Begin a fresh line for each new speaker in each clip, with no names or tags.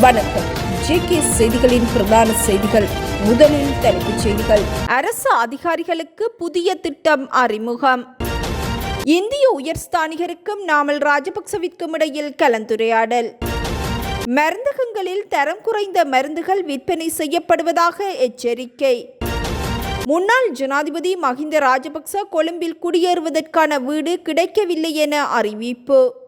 வணக்கம். ஜேகே செய்திகளின் பிரதான செய்திகள். முதலில் தலைப்புச் செய்திகள். அரசு அதிகாரிகளுக்கு புதிய திட்டம் அறிமுகம். இந்திய உயர்ஸ்தானிகருக்கும் நாமல் ராஜபக்சவிற்கும் இடையில் கலந்துரையாடல். மருந்தகங்களில் தரம் குறைந்த மருந்துகள் விற்பனை செய்யப்படுவதாக எச்சரிக்கை. முன்னாள் ஜனாதிபதி மஹிந்த ராஜபக்ச கொழும்பில் குடியேறுவதற்கான வீடு கிடைக்கவில்லை என அறிவிப்பு.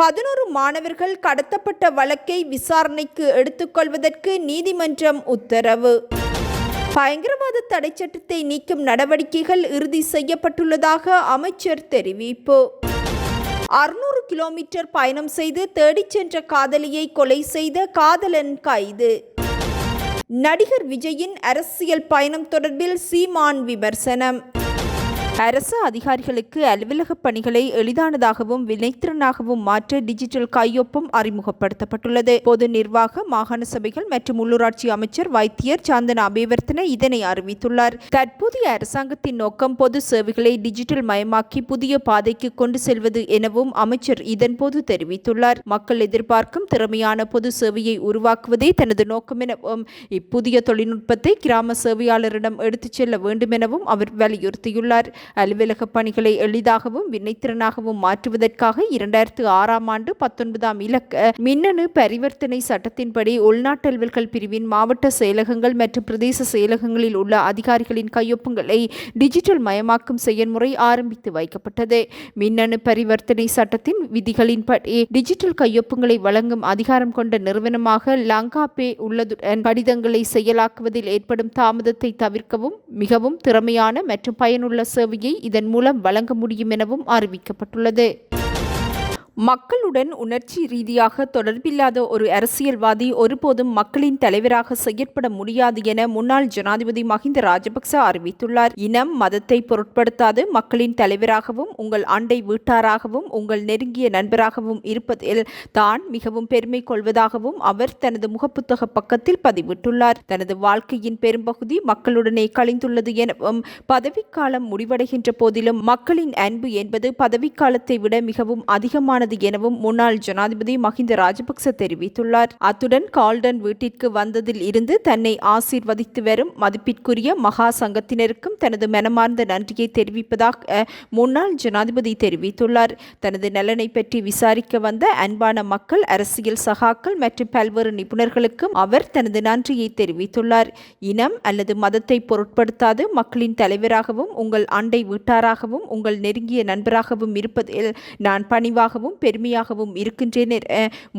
பதினோரு மாணவர்கள் கடத்தப்பட்ட வழக்கை விசாரணைக்கு எடுத்துக்கொள்வதற்கு நீதிமன்றம் உத்தரவு. பயங்கரவாத தடை சட்டத்தை நீக்கும் நடவடிக்கைகள் இறுதி செய்யப்பட்டுள்ளதாக அமைச்சர் தெரிவிப்பு. அறுநூறு கிலோமீட்டர் பயணம் செய்து தேடிச் சென்ற காதலியை கொலை செய்த காதலன் கைது. நடிகர் விஜயின் அரசியல் பயணம் தொடர்பில் சீமான் விமர்சனம். அரசு அதிகாரிகளுக்கு அலுவலக பணிகளை எளிதானதாகவும் வினைத்திறனாகவும் மாற்ற டிஜிட்டல் கையொப்பம் அறிமுகப்படுத்தப்பட்டுள்ளது. பொது நிர்வாக மாகாண சபைகள் மற்றும் உள்ளூராட்சி அமைச்சர் வைத்தியர் சாந்தன அபிவர்த்தன இதனை அறிவித்துள்ளார். தற்போதைய அரசாங்கத்தின் நோக்கம் பொது சேவைகளை டிஜிட்டல் மயமாக்கி புதிய பாதைக்கு கொண்டு செல்வது எனவும் அமைச்சர் இதன்போது தெரிவித்துள்ளார். மக்கள் எதிர்பார்க்கும் திறமையான பொது சேவையை உருவாக்குவதே தனது நோக்கம் எனவும் இப்புதிய தொழில்நுட்பத்தை கிராம சேவையாளரிடம் எடுத்துச் செல்ல வேண்டும் எனவும் அவர் வலியுறுத்தியுள்ளார். அலுவலக பணிகளை எளிதாகவும் வினைத்திறனாகவும் மாற்றுவதற்காக இரண்டாயிரத்து ஆறாம் ஆண்டு பத்தொன்பதாம் இலக்க மின்னணு பரிவர்த்தனை சட்டத்தின்படி உள்நாட்டு அலுவல்கள் பிரிவின் மாவட்ட செயலகங்கள் மற்றும் பிரதேச செயலகங்களில் உள்ள அதிகாரிகளின் கையொப்பங்களை டிஜிட்டல் மயமாக்கும் செயல்முறை ஆரம்பித்து வைக்கப்பட்டது. மின்னணு பரிவர்த்தனை சட்டத்தின் விதிகளின்படி டிஜிட்டல் கையொப்பங்களை வழங்கும் அதிகாரம் கொண்ட நிறுவனமாக லங்கா பே உள்ளதுடன் கடிதங்களை செயலாக்குவதில் ஏற்படும் தாமதத்தை தவிர்க்கவும் மிகவும் திறமையான மற்றும் பயனுள்ள சேவையை இதன் மூலம் வழங்க முடியும் எனவும் அறிவிக்கப்பட்டுள்ளது. மக்களுடன் உணர்ச்சி ரீதியாக தொடர்பில்லாத ஒரு அரசியல்வாதி ஒருபோதும் மக்களின் தலைவராக செயற்பட முடியாது என முன்னாள் ஜனாதிபதி மஹிந்த ராஜபக்ச அறிவித்துள்ளார். இனம் மதத்தை பொருட்படுத்தாது. மக்களின் தலைவராகவும் உங்கள் அண்டை வீட்டாராகவும் உங்கள் நெருங்கிய நண்பராகவும் இருப்பதில் தான் மிகவும் பெருமை கொள்வதாகவும் அவர் தனது முகப்புத்தக பக்கத்தில் பதிவிட்டுள்ளார். தனது வாழ்க்கையின் பெரும்பகுதி மக்களுடனே கழிந்துள்ளது எனவும் பதவிக்காலம் முடிவடைகின்ற போதிலும் மக்களின் அன்பு என்பது பதவிக்காலத்தை விட மிகவும் உள்ளது எனவும் முன்னாள் ஜனாதிபதி மஹிந்த ராஜபக்ச தெரிவித்துள்ளார். அத்துடன் கால்டன் வீட்டிற்கு வந்ததில் இருந்து தன்னை ஆசீர்வதித்து வரும் மதிப்பிற்குரிய மகா சங்கத்தினருக்கும் தனது மனமார்ந்த நன்றியை தெரிவிப்பதாக முன்னாள் ஜனாதிபதி தெரிவித்துள்ளார். தனது நலனை பற்றி விசாரிக்க வந்த அன்பான மக்கள் அரசியல் சகாக்கள் மற்றும் பல்வேறு நிபுணர்களுக்கும் அவர் தனது நன்றியை தெரிவித்துள்ளார். இனம் அல்லது மதத்தை பொருட்படுத்தாது மக்களின் தலைவராகவும் உங்கள் அண்டை வீட்டாராகவும் உங்கள் நெருங்கிய நண்பராகவும் இருப்பதில் நான் பணிவாகவும் பெருமையாகவும் இருக்கின்றேன்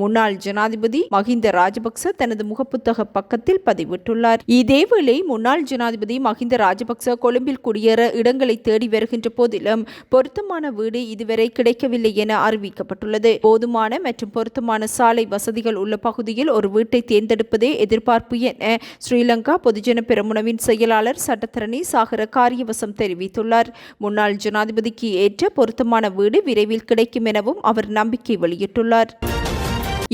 முன்னாள் ஜனாதிபதி மஹிந்த ராஜபக்ச தனது முகப்புத்தக பக்கத்தில் பதிவிட்டுள்ளார். இதேவேளை முன்னாள் ஜனாதிபதி மஹிந்த ராஜபக்ச கொழும்பில் குடியேற இடங்களை தேடி வருகின்ற போதிலும் பொருத்தமான வீடு இதுவரை கிடைக்கவில்லை என அறிவிக்கப்பட்டுள்ளது. போதுமான மற்றும் பொருத்தமான சாலை வசதிகள் உள்ள பகுதியில் ஒரு வீட்டை தேர்ந்தெடுப்பதே எதிர்பார்ப்பு என ஸ்ரீலங்கா பொதுஜன பெருமுனவின் செயலாளர் சட்டத்தரணி சாகர காரியவசம் தெரிவித்துள்ளார். முன்னாள் ஜனாதிபதிக்கு ஏற்ற பொருத்தமான வீடு விரைவில் கிடைக்கும் எனவும் அவர் நம்பிக்கை வெளியிட்டுள்ளார்.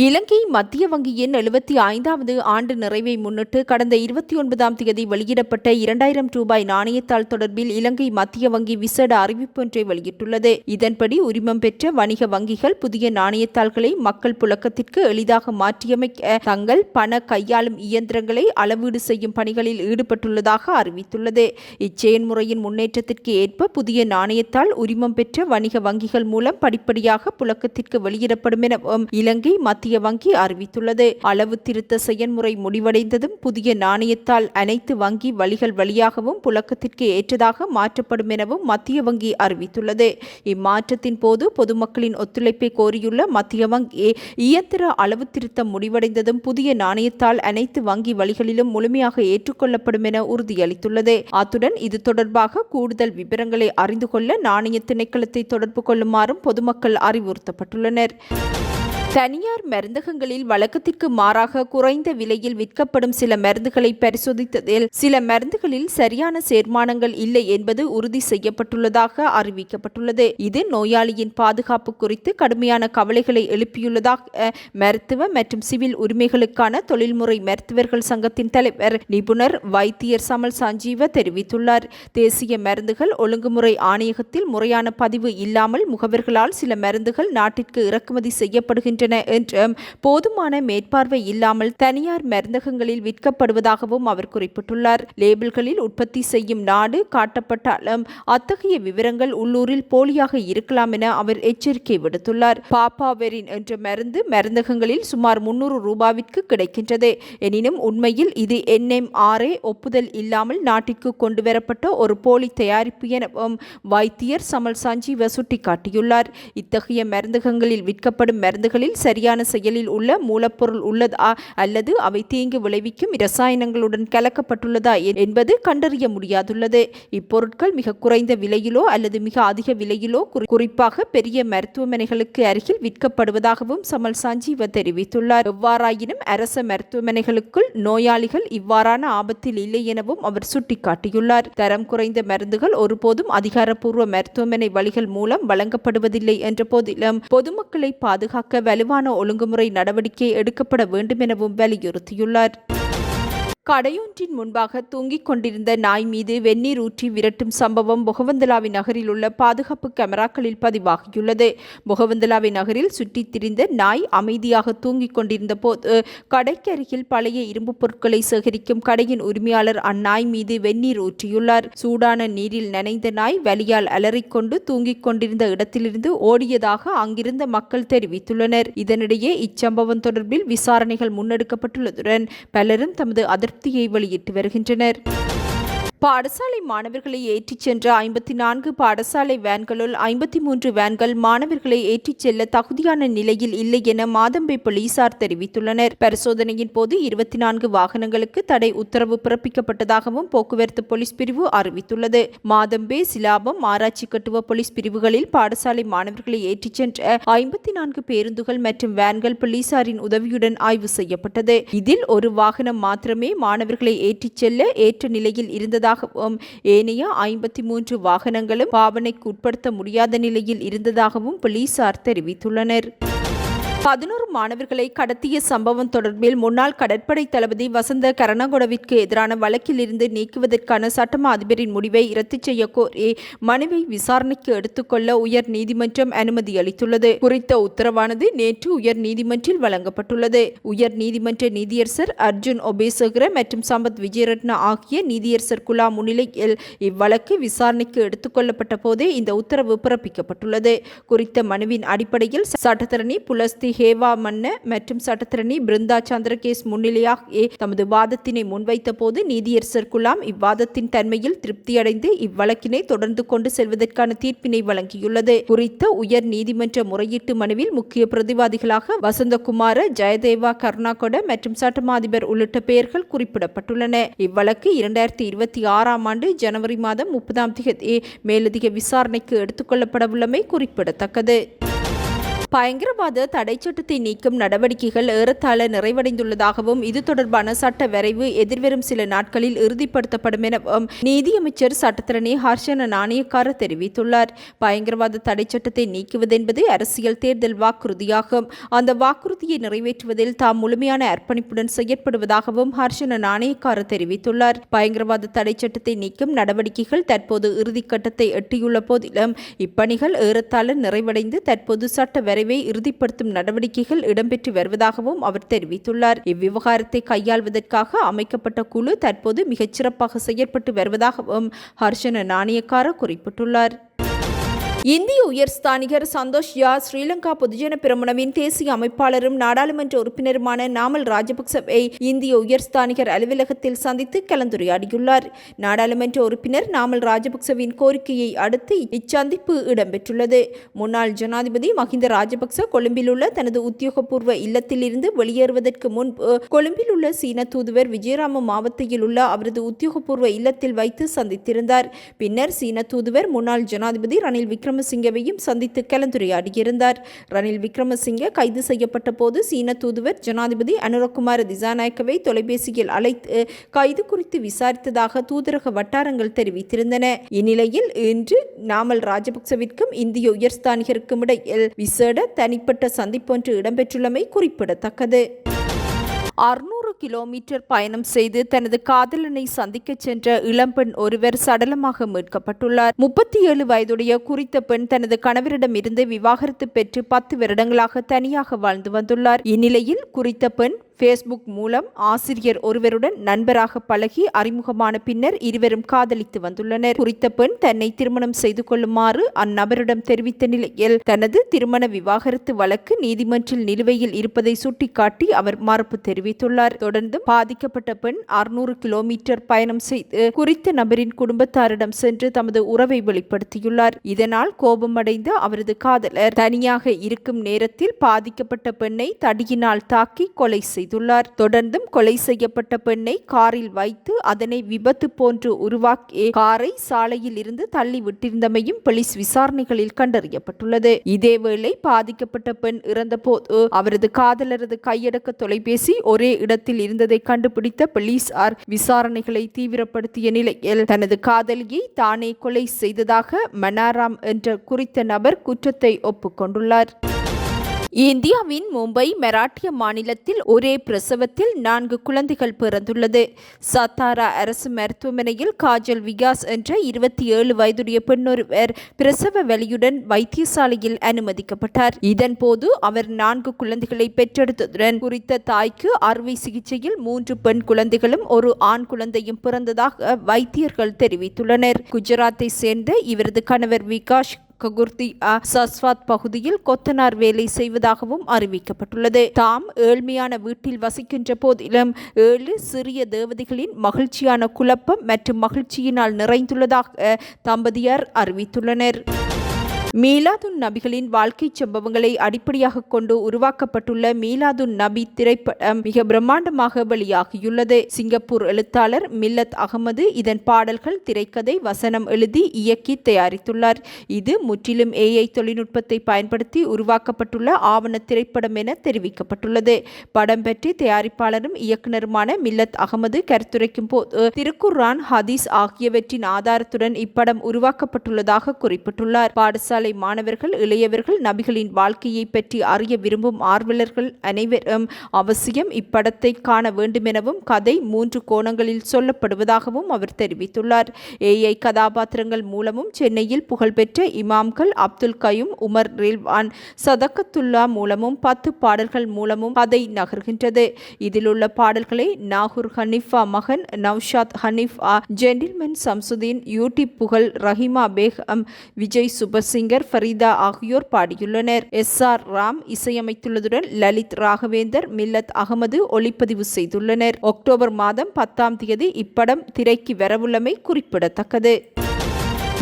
இலங்கை மத்திய வங்கியின் எழுபத்தி ஐந்தாவது ஆண்டு நிறைவை முன்னிட்டு கடந்த இருபத்தி ஒன்பதாம் தேதி வெளியிடப்பட்ட இரண்டாயிரம் ரூபாய் நாணயத்தாள் தொடர்பில் இலங்கை மத்திய வங்கி விசேட அறிவிப்பொன்றை வெளியிட்டுள்ளது. இதன்படி உரிமம் பெற்ற வணிக வங்கிகள் புதிய நாணயத்தாள்களை மக்கள் புழக்கத்திற்கு எளிதாக மாற்றியமைக்க தங்கள் பண கையாளும் இயந்திரங்களை அளவீடு செய்யும் பணிகளில் ஈடுபட்டுள்ளதாக அறிவித்துள்ளது. இச்செயல்முறையின் முன்னேற்றத்திற்கு ஏற்ப புதிய நாணயத்தாள் உரிமம் பெற்ற வணிக வங்கிகள் மூலம் படிப்படியாக புழக்கத்திற்கு வெளியிடப்படும் எனவும் இலங்கை மத்திய மத்திய வங்கி அறிவித்துள்ளது. அளவு திருத்த செயன்முறை முடிவடைந்ததும் புதிய நாணயத்தால் அனைத்து வங்கி வழிகள் வழியாகவும் புழக்கத்திற்கு ஏற்றதாக மாற்றப்படும் எனவும் மத்திய வங்கி அறிவித்துள்ளது. இம்மாற்றத்தின் போது பொதுமக்களின் ஒத்துழைப்பை கோரியுள்ள மத்திய வங்கி இயந்திர அளவு திருத்தம் முடிவடைந்ததும் புதிய நாணயத்தால் அனைத்து வங்கி வழிகளிலும் முழுமையாக ஏற்றுக்கொள்ளப்படும் என உறுதியளித்துள்ளது. அத்துடன் இது தொடர்பாக கூடுதல் விவரங்களை அறிந்து கொள்ள நாணய திணைக்களத்தை தொடர்பு கொள்ளுமாறும் பொதுமக்கள் அறிவுறுத்தப்பட்டுள்ளனர். தனியார் மருந்தகங்களில் வழக்கத்திற்கு மாறாக குறைந்த விலையில் விற்கப்படும் சில மருந்துகளை பரிசோதித்ததில் சில மருந்துகளில் சரியான சேர்மானங்கள் இல்லை என்பது உறுதி செய்யப்பட்டுள்ளதாக அறிவிக்கப்பட்டுள்ளது. இது நோயாளியின் பாதுகாப்பு குறித்து கடுமையான கவலைகளை எழுப்பியுள்ளதாக மருத்துவ மற்றும் சிவில் உரிமைகளுக்கான தொழில்முறை மருத்துவர்கள் சங்கத்தின் தலைவர் நிபுணர் வைத்தியர் சமல் சஞ்சீவ தெரிவித்துள்ளார். தேசிய மருந்துகள் ஒழுங்குமுறை ஆணையகத்தில் முறையான பதிவு இல்லாமல் முகவர்களால் சில மருந்துகள் நாட்டிற்கு இறக்குமதி செய்யப்படுகின்றன. வருகின்றன என்றும் போதுமான மேற்பார்வை இல்லாமல் தனியார் மருந்தகங்களில் விற்கப்படுவதாகவும் அவர் குறிப்பிட்டுள்ளார். லேபிள்களில் உற்பத்தி செய்யும் நாடு காட்டப்பட்டாலும் அத்தகைய விவரங்கள் உள்ளூரில் போலியாக இருக்கலாம் என அவர் எச்சரிக்கை விடுத்துள்ளார். பாப்பாவெரின் என்ற மருந்து மருந்தகங்களில் சுமார் முன்னூறு ரூபாவிற்கு கிடைக்கின்றது. எனினும் உண்மையில் இது என்எம்ஆர்ஏ ஒப்புதல் இல்லாமல் நாட்டிற்கு கொண்டுவரப்பட்ட ஒரு போலி தயாரிப்பு எனவும் வைத்தியர் சமல் சஞ்சீவ சுட்டிக்காட்டியுள்ளார். இத்தகைய மருந்தகங்களில் விற்கப்படும் மருந்துகளில் சரியான செயலில் உள்ள மூலப்பொருள் உள்ளதா அல்லது அவை தீங்கு விளைவிக்கும் இரசாயனங்களுடன் கலக்கப்பட்டுள்ளதா என்பது கண்டறிய முடியாதுள்ளது. இப்பொருட்கள் மிக குறைந்த விலையிலோ அல்லது மிக அதிக விலையிலோ குறிப்பாக பெரிய மருத்துவமனைகளுக்கு அருகில் விற்கப்படுவதாகவும் சமல் சஞ்சீவ தெரிவித்துள்ளார். எவ்வாறாயினும் அரச மருத்துவமனைகளுக்குள் நோயாளிகள் இவ்வாறான ஆபத்தில் இல்லை எனவும் அவர் சுட்டிக்காட்டியுள்ளார். தரம் குறைந்த மருந்துகள் ஒருபோதும் அதிகாரப்பூர்வ மருத்துவமனை வழிகள் மூலம் வழங்கப்படுவதில்லை என்ற போதிலும் பொதுமக்களை பாதுகாக்க வலுவான ஒழுங்குமுறை நடவடிக்கை எடுக்கப்பட வேண்டும் எனவும் வலியுறுத்தியுள்ளார். கடையொன்றின் முன்பாக தூங்கிக் கொண்டிருந்த நாய் மீது வெந்நீர் ஊற்றி விரட்டும் சம்பவம் பொகவந்தலாவி நகரில் உள்ள பாதுகாப்பு கேமராக்களில் பதிவாகியுள்ளது. பொகவந்தலாவி நகரில் சுற்றித் திரிந்த நாய் அமைதியாக தூங்கிக் கொண்டிருந்த போது கடைக்கு அருகில் பழைய இரும்புப் பொருட்களை சேகரிக்கும் கடையின் உரிமையாளர் அந்நாய் மீது வெந்நீர் ஊற்றியுள்ளார். சூடான நீரில் நனைந்த நாய் வலியால் அலறிக்கொண்டு தூங்கிக் கொண்டிருந்த இடத்திலிருந்து ஓடியதாக அங்கிருந்த மக்கள் தெரிவித்துள்ளனர். இதனிடையே இச்சம்பவம் தொடர்பில் விசாரணைகள் முன்னெடுக்கப்பட்டுள்ளதுடன் பலரும் தமது அதிருப்தியை வெளியிட்டு வருகின்றனர். பாடசாலை மாணவர்களை ஏற்றிச் சென்ற ஐம்பத்தி நான்கு பாடசாலை வேன்களுள் ஐம்பத்தி மூன்று வேன்கள் மாணவர்களை ஏற்றிச் செல்ல தகுதியான நிலையில் இல்லை என மாதம்பை போலீசார் தெரிவித்துள்ளனர். பரிசோதனையின் போது இருபத்தி நான்கு வாகனங்களுக்கு தடை உத்தரவு பிறப்பிக்கப்பட்டதாகவும் போக்குவரத்து போலீஸ் பிரிவு அறிவித்துள்ளது. மாதம்பே சிலாபம் ஆராய்ச்சி கட்டுவ போலீஸ் பிரிவுகளில் பாடசாலை மாணவர்களை ஏற்றிச் சென்ற ஐம்பத்தி நான்கு பேருந்துகள் மற்றும் வேன்கள் போலீசாரின் உதவியுடன் ஆய்வு செய்யப்பட்டது. இதில் ஒரு வாகனம் மாத்திரமே மாணவர்களை ஏற்றிச் செல்ல ஏற்ற நிலையில் இருந்ததாகவும் ஏனைய ஐம்பத்தி மூன்று வாகனங்களும் பாவனைக்கு உட்படுத்த முடியாத நிலையில் இருந்ததாகவும் போலீசார் தெரிவித்துள்ளனர். பதினோரு மாணவர்களை கடத்திய சம்பவம் தொடர்பில் முன்னாள் கடற்படை தளபதி வசந்த கரணகொடவிற்கு எதிரான வழக்கில் இருந்து நீக்குவதற்கான சட்டமா அதிபரின் முடிவை ரத்து செய்ய கோரி மனுவை விசாரணைக்கு எடுத்துக்கொள்ள உயர் நீதிமன்றம் அனுமதி அளித்துள்ளது. குறித்த உத்தரவானது நேற்று உயர் நீதிமன்றில் வழங்கப்பட்டுள்ளது. உயர் நீதிமன்ற நீதியரசர் அர்ஜுன் ஒபேசகர மற்றும் சம்பத் விஜயரத்ன ஆகிய நீதியரசர் குலா முன்னிலையில் இவ்வழக்கு விசாரணைக்கு எடுத்துக்கொள்ளப்பட்ட போதே இந்த உத்தரவு பிறப்பிக்கப்பட்டுள்ளது. குறித்த மனுவின் அடிப்படையில் சட்டத்தரணி புலஸ்தி ஹேவா மன்ன மற்றும் சட்டத்திரணி பிருந்தா சந்திரகேஸ் முன்னிலையாக தமது வாதத்தினை முன்வைத்த போது நீதியரசர் குலாம் இவ்வாதத்தின் தன்மையில் திருப்தியடைந்து இவ்வழக்கினை தொடர்ந்து கொண்டு செல்வதற்கான தீர்ப்பினை வழங்கியுள்ளது. குறித்த உயர் நீதிமன்ற முறையீட்டு மனுவில் முக்கிய பிரதிவாதிகளாக வசந்தகுமார ஜெயதேவா கருணாகொட மற்றும் சட்டமாதிபர் உள்ளிட்ட பெயர்கள் குறிப்பிடப்பட்டுள்ளன. இவ்வழக்கு இரண்டாயிரத்தி இருபத்தி ஆறாம் ஆண்டு ஜனவரி மாதம் முப்பதாம் தேதி மேலதிக விசாரணைக்கு எடுத்துக்கொள்ளப்படவுள்ளமை குறிப்பிடத்தக்கது. பயங்கரவாத தடைச்சட்டத்தை நீக்கும் நடவடிக்கைகள் ஏறத்தாழ நிறைவடைந்துள்ளதாகவும் இது தொடர்பான சட்ட வரைவு எதிர்வரும் சில நாட்களில் இறுதிப்படுத்தப்படும் எனவும் நீதியமைச்சர் சட்டத்திரணி ஹர்ஷன நாணயக்கார தெரிவித்துள்ளார். பயங்கரவாத தடைச்சட்டத்தை சட்டத்தை நீக்குவதென்பது அரசியல் தேர்தல் வாக்குறுதியாகும். அந்த வாக்குறுதியை நிறைவேற்றுவதில் தாம் முழுமையான அர்ப்பணிப்புடன் செயற்படுவதாகவும் ஹர்ஷன நாணயக்கார தெரிவித்துள்ளார். பயங்கரவாத தடை சட்டத்தை நீக்கும் நடவடிக்கைகள் தற்போது இறுதிக்கட்டத்தை எட்டியுள்ள போதிலும் இப்பணிகள் ஏறத்தாழ நிறைவடைந்து தற்போது சட்ட வரைவை இறுதிப்படுத்தும் நடவடிக்கைகள் இடம்பெற்று வருவதாகவும் அவர் தெரிவித்துள்ளார். இவ்விவகாரத்தை கையாள்வதற்காக அமைக்கப்பட்ட குழு தற்போது மிகச்சிறப்பாக செயற்பட்டு வருவதாகவும் ஹர்ஷன நாணயக்கார குறிப்பிட்டுள்ளார். இந்திய உயர்ஸ்தானிகர் சந்தோஷ் யா ஸ்ரீலங்கா பொதுஜன பிரமுனவின் தேசிய அமைப்பாளரும் நாடாளுமன்ற உறுப்பினருமான நாமல் ராஜபக்சவை இந்திய உயர்ஸ்தானிகர் அலுவலகத்தில் சந்தித்து கலந்துரையாடியுள்ளார். நாடாளுமன்ற உறுப்பினர் நாமல் ராஜபக்சவின் கோரிக்கையை அடுத்து இச்சந்திப்பு இடம்பெற்றுள்ளது. முன்னாள் ஜனாதிபதி மஹிந்த ராஜபக்ச கொழும்பில் உள்ள தனது உத்தியோகபூர்வ இல்லத்திலிருந்து வெளியேறுவதற்கு முன்பு கொழும்பில் உள்ள சீன தூதுவர் விஜயராம மாவட்டத்தில் உள்ள அவரது உத்தியோகபூர்வ இல்லத்தில் வைத்து சந்தித்திருந்தார். பின்னர் சீன தூதுவர் முன்னாள் ஜனாதிபதி ரணில் விக்ரமசிங்கவையும் சந்தித்து கலந்துரையாடியிருந்தார். ரணில் விக்ரமசிங்க கைது செய்யப்பட்ட போது சீன தூதுவர் ஜனாதிபதி அனுரகுமார திசாநாயக்கவை தொலைபேசியில் அழைத்து கைது குறித்து விசாரித்ததாக தூதரக வட்டாரங்கள் தெரிவித்திருந்தன. இந்நிலையில் இன்று நாமல் ராஜபக்சவிற்கும் இந்திய உயர்ஸ்தானிகருக்கும் இடையில் விசேட தனிப்பட்ட சந்திப்பொன்று இடம்பெற்றுள்ளமை குறிப்பிடத்தக்கது. அறுநூறு கிலோமீட்டர் பயணம் செய்து தனது காதலனை சந்திக்க சென்ற இளம்பெண் ஒருவர் சடலமாக மீட்கப்பட்டுள்ளார். முப்பத்தி ஏழு வயதுடைய குறித்த பெண் தனது கணவரிடமிருந்து விவாகரத்து பெற்று பத்து வருடங்களாக தனியாக வாழ்ந்து வந்துள்ளார். இந்நிலையில் குறித்த பெண் ஃபேஸ்புக் மூலம் ஆசிரியர் ஒருவருடன் நண்பராக பழகி அறிமுகமான பின்னர் இருவரும் காதலித்து வந்துள்ளனர். குறித்த பெண் தன்னை திருமணம் செய்து கொள்ளுமாறு அந்நபரிடம் தெரிவித்த நிலையில் தனது திருமண விவாகரத்து வழக்கு நீதிமன்றில் நிலுவையில் இருப்பதை சுட்டிக்காட்டி அவர் மறுப்பு தெரிவித்துள்ளார். தொடர்ந்து பாதிக்கப்பட்ட பெண் அறுநூறு கிலோமீட்டர் பயணம் செய்து குறித்த நபரின் குடும்பத்தாரிடம் சென்று தமது உறவை வெளிப்படுத்தியுள்ளார். இதனால் கோபமடைந்த அவரது காதலர் தனியாக இருக்கும் நேரத்தில் பாதிக்கப்பட்ட பெண்ணை தடியினால் தாக்கி கொலை செய்தார் செய்துள்ளார். தொடர்ந்தும் கொலை செய்யப்பட்ட பெண்ணை காரில் வைத்து அதனை விபத்து போன்று உருவாக்கி காரை சாலையில் இருந்து தள்ளி விட்டிருந்தமையும் போலீஸ் விசாரணைகளில் கண்டறியப்பட்டுள்ளது. இதேவேளை பாதிக்கப்பட்ட பெண் இறந்தபோது அவரது காதலரது கையடக்க தொலைபேசி ஒரே இடத்தில் இருந்ததை கண்டுபிடித்த போலீசார் விசாரணைகளை தீவிரப்படுத்திய நிலையில் தனது காதலியை தானே கொலை செய்ததாக மனாராம் என்ற குறித்த நபர் குற்றத்தை ஒப்புக்கொண்டுள்ளார். இந்தியாவின் மும்பை மராட்டிய மாநிலத்தில் ஒரே பிரசவத்தில் நான்கு குழந்தைகள் பிறந்துள்ளது. சத்தாரா அரசு மருத்துவமனையில் காஜல் விகாஸ் என்ற இருபத்தி ஏழு வயதுடைய பெண்ணொருவர் பிரசவ வலியுடன் வைத்தியசாலையில் அனுமதிக்கப்பட்டார். இதன்போது அவர் நான்கு குழந்தைகளை பெற்றெடுத்ததுடன் குறித்த தாய்க்கு அறுவை சிகிச்சையில் மூன்று பெண் குழந்தைகளும் ஒரு ஆண் குழந்தையும் பிறந்ததாக வைத்தியர்கள் தெரிவித்துள்ளனர். குஜராத்தை சேர்ந்த இவரது கணவர் விகாஷ் ககுர்தி சஸ்வாத் பகுதியில் கொத்தனார் வேலை செய்வதாகவும் அறிவிக்கப்பட்டுள்ளது. தாம் ஏழ்மையான வீட்டில் வசிக்கின்ற போதிலும் ஏழு சிறிய தேவதைகளின் மகிழ்ச்சியான குழப்பம் மற்றும் மகிழ்ச்சியினால் நிறைந்துள்ளதாக தம்பதியார் அறிவித்துள்ளனர். மீலாதுன் நபிகளின் வாழ்க்கை சம்பவங்களை அடிப்படையாக கொண்டு உருவாக்கப்பட்டுள்ள மீலாதுன் நபி திரைப்படம் மிக பிரம்மாண்டமாக வெளியாகியுள்ளது. சிங்கப்பூர் எழுத்தாளர் மில்லத் அகமது இதன் பாடல்கள் திரைக்கதை வசனம் எழுதி இயக்கி தயாரித்துள்ளார். இது முற்றிலும் ஏஐ தொழில்நுட்பத்தை பயன்படுத்தி உருவாக்கப்பட்டுள்ள ஆவண திரைப்படம் என தெரிவிக்கப்பட்டுள்ளது. படம் பற்றி தயாரிப்பாளரும் இயக்குனருமான மில்லத் அகமது கருத்துரைக்கும் போது திருக்குர்ரான் ஹதீஸ் ஆகியவற்றின் ஆதாரத்துடன் இப்படம் உருவாக்கப்பட்டுள்ளதாக குறிப்பிட்டுள்ளார். பாடசாலை பாடசாலை மாணவர்கள் இளையவர்கள் நபிகளின் வாழ்க்கையை பற்றி அறிய விரும்பும் ஆர்வலர்கள் அனைவரும் அவசியம் இப்படத்தை காண வேண்டுமெனவும் கதை மூன்று கோணங்களில் சொல்லப்படுவதாகவும் அவர் தெரிவித்துள்ளார். ஏஐ கதாபாத்திரங்கள் மூலமும் சென்னையில் புகழ்பெற்ற இமாம்கள் அப்துல் கயூம் உமர் ரில்வான் சதக்கத்துல்லா மூலமும் பத்து பாடல்கள் மூலமும் கதை நகர்கின்றது. இதில் உள்ள பாடல்களை நாகூர் ஹனிஃபா மகன் நவ்ஷாத் ஹனிஃபா ஜென்டில்மென் சம்சுதீன் யூடியூப் புகழ் ரஹிமா பேகம் விஜய் சுபசிங் சிங்கர் ஃபரீதா ஆகியோர் பாடியுள்ளனர். எஸ். ஆர். ராம் இசையமைத்துள்ளதுடன் லலித் ராகவேந்தர் மில்லத் அகமது ஒளிப்பதிவு செய்துள்ளனர். அக்டோபர் மாதம் பத்தாம் தேதி இப்படம் திரைக்கு வரவுள்ளமை குறிப்பிடத்தக்கது.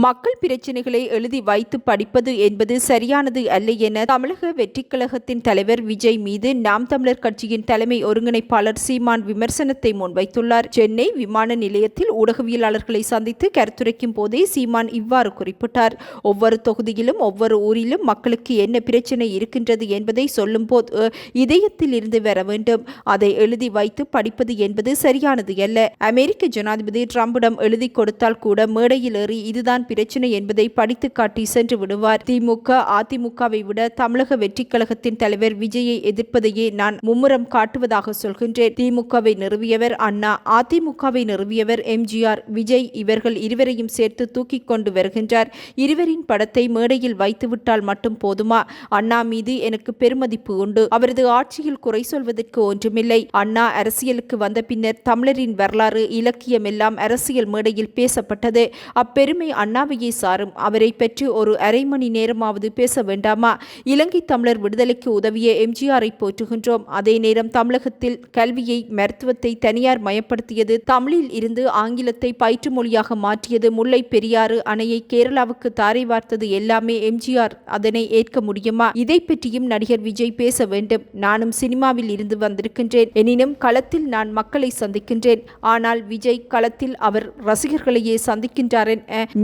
மக்கள் பிரச்சனைகளை எழுதி வைத்து படிப்பது என்பது சரியானது அல்ல என தமிழக வெற்றிக்கழகத்தின் தலைவர் விஜய் மீது நாம் தமிழர் கட்சியின் தலைமை ஒருங்கிணைப்பாளர் சீமான் விமர்சனத்தை முன்வைத்துள்ளார். சென்னை விமான நிலையத்தில் ஊடகவியலாளர்களை சந்தித்து கருத்துரைக்கும் போதே சீமான் இவ்வாறு குறிப்பிட்டார். ஒவ்வொரு தொகுதியிலும் ஒவ்வொரு ஊரிலும் மக்களுக்கு என்ன பிரச்சனை இருக்கின்றது என்பதை சொல்லும் போது இதயத்தில் இருந்து வர வேண்டும். அதை எழுதி வைத்து படிப்பது என்பது சரியானது அல்ல. அமெரிக்க ஜனாதிபதி டிரம்பிடம் எழுதி கொடுத்தால் கூட மேடையில் ஏறி இதுதான் பிரச்சனை என்பதை படித்து காட்டி சென்று விடுவார். திமுக அதிமுகவை விட தமிழக வெற்றிக் கழகத்தின் தலைவர் விஜயை எதிர்ப்பதையே நான் மும்முரம் காட்டுவதாக சொல்கின்றேன். திமுகவை நிறுவியவர் அண்ணா அதிமுகவை நிறுவியவர் எம்ஜிஆர் விஜய் இவர்கள் இருவரையும் சேர்த்து தூக்கி கொண்டு வருகின்றார். இருவரின் படத்தை மேடையில் வைத்துவிட்டால் மட்டும் போதுமா? அண்ணா மீது எனக்கு பெருமதிப்பு உண்டு. அவரது ஆட்சியில் குறை சொல்வதற்கு ஒன்றுமில்லை. அண்ணா அரசியலுக்கு வந்த பின்னர் தமிழரின் வரலாறு இலக்கியம் எல்லாம் அரசியல் மேடையில் பேசப்பட்டது. அப்பெருமை அண்ணா அண்ணாவையே சாரும். அவரை பற்றி ஒரு அரை மணி நேரமாவது பேச வேண்டாமா? இலங்கை தமிழர் விடுதலைக்கு உதவிய எம்ஜிஆரை போற்றுகின்றோம். அதே நேரம் தமிழகத்தில் கல்வியை மருத்துவத்தை தனியார் மயப்படுத்தியது தமிழில் இருந்து ஆங்கிலத்தை பயிற்று மொழியாக மாற்றியது முல்லை பெரியாறு அணையை கேரளாவுக்கு தாரை வார்த்தது எல்லாமே எம்ஜிஆர். அதனை ஏற்க முடியுமா? இதை பற்றியும் நடிகர் விஜய் பேச வேண்டும். நானும் சினிமாவில் இருந்து வந்திருக்கின்றேன். எனினும் களத்தில் நான் மக்களை சந்திக்கின்றேன். ஆனால் விஜய் களத்தில் அவர் ரசிகர்களையே சந்திக்கின்றார்.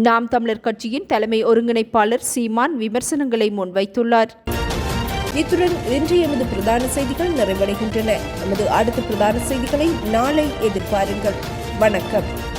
நாம் நாம் தமிழர் கட்சியின் தலைமை ஒருங்கிணைப்பாளர் சீமான் விமர்சனங்களை முன்வைத்துள்ளார்.
இத்துடன் இன்று எமது பிரதான செய்திகள் நிறைவடைகின்றன. நமது அடுத்த பிரதான செய்திகளை நாளை எதிர்பாருங்கள். வணக்கம்.